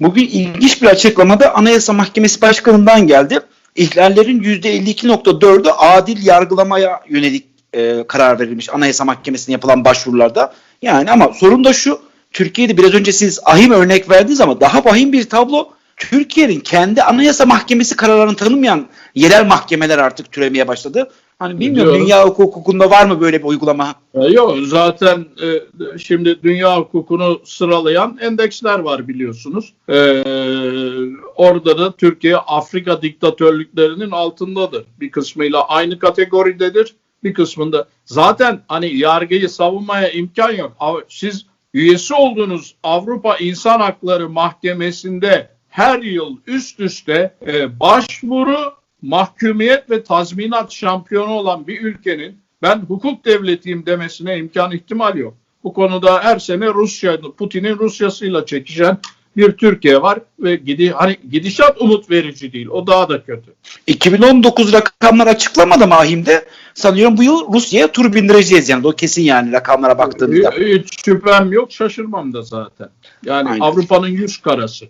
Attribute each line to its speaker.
Speaker 1: Bugün ilginç bir açıklamada Anayasa Mahkemesi Başkanı'ndan geldi. İhlallerin %52.4'ü adil yargılamaya yönelik e, karar verilmiş Anayasa Mahkemesi'ne yapılan başvurularda. Yani ama sorun da şu. Türkiye'de biraz önce siz ahim örnek verdiniz ama daha vahim bir tablo. Türkiye'nin kendi Anayasa Mahkemesi kararlarını tanımayan yerel mahkemeler artık türemeye başladı. Hani bilmiyorum
Speaker 2: Biliyorum.
Speaker 1: dünya hukukunda var mı böyle bir uygulama?
Speaker 2: E, Yok zaten e, şimdi dünya hukukunu sıralayan endeksler var biliyorsunuz. E, orada da Türkiye Afrika diktatörlüklerinin altındadır. Bir kısmıyla aynı kategoridedir. Bir kısmında zaten hani yargıyı savunmaya imkan yok. Siz üyesi olduğunuz Avrupa İnsan Hakları Mahkemesi'nde her yıl üst üste e, başvuru, mahkumiyet ve tazminat şampiyonu olan bir ülkenin ben hukuk devletiyim demesine imkan ihtimal yok. Bu konuda her sene Rusya, Putin'in Rusya'sıyla çekişen bir Türkiye var ve gidi, hani gidişat umut verici değil. O daha da kötü.
Speaker 1: 2019 rakamlar açıklamadı Mahim'de. Sanıyorum bu yıl Rusya'ya tur bindireceğiz yani. O kesin yani rakamlara baktığınızda.
Speaker 2: Hiç şüphem yok, şaşırmam da zaten. Yani
Speaker 1: Aynen.
Speaker 2: Avrupa'nın yüz karası.